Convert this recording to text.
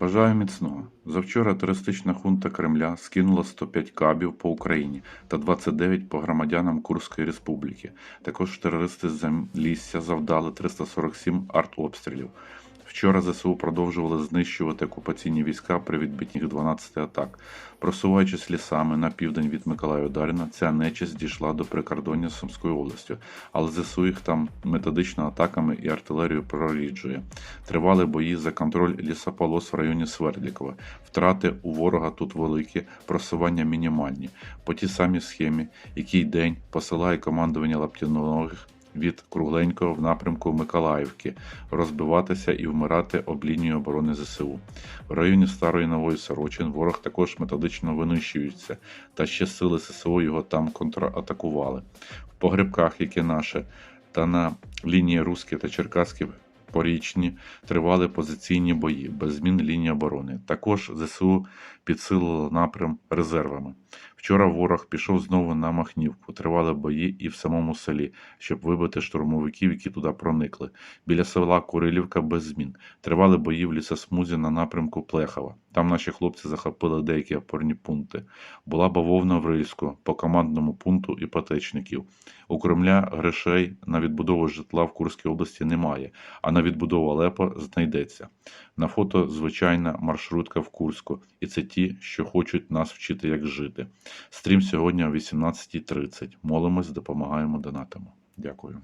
Бажаю міцного. Завчора терористична хунта Кремля скинула 105 кабів по Україні та 29 по громадянам Курської республіки. Також терористи з Замлісся завдали 347 артобстрілів. Вчора ЗСУ продовжували знищувати окупаційні війська при відбитті їх 12 атак. Просуваючись лісами на південь від Миколаєва Даріна, ця нечисть дійшла до прикордоння з Сумською областю, але ЗСУ їх там методично атаками і артилерією проріджує. Тривали бої за контроль лісополос в районі Свердлікова. Втрати у ворога тут великі, просування мінімальні. По тій самій схемі, який день посилає командування Лаптянових від Кругленького в напрямку Миколаївки, розбиватися і вмирати об лінію оборони ЗСУ. В районі Старої Нової Сорочин ворог також методично винищується, та ще сили ССО його там контратакували. В погребках, які наше, та на лінії Руське та Черкаське порічні тривали позиційні бої, без змін лінії оборони. Також ЗСУ підсилило напрям резервами. Вчора ворог пішов знову на Махнівку. Тривали бої і в самому селі, щоб вибити штурмовиків, які туди проникли. Біля села Курилівка без змін. Тривали бої в лісосмузі на напрямку Плехова. Там наші хлопці захопили деякі опорні пункти. Була бавовна в Рильську по командному пункту іпотечників. У Кремля грошей на відбудову житла в Курській області немає, а на відбудову Алепо знайдеться. На фото звичайна маршрутка в Курську, і це ті, що хочуть нас вчити, як жити. Стрім сьогодні о 18.30. Молимось, допомагаємо, донатимо. Дякую.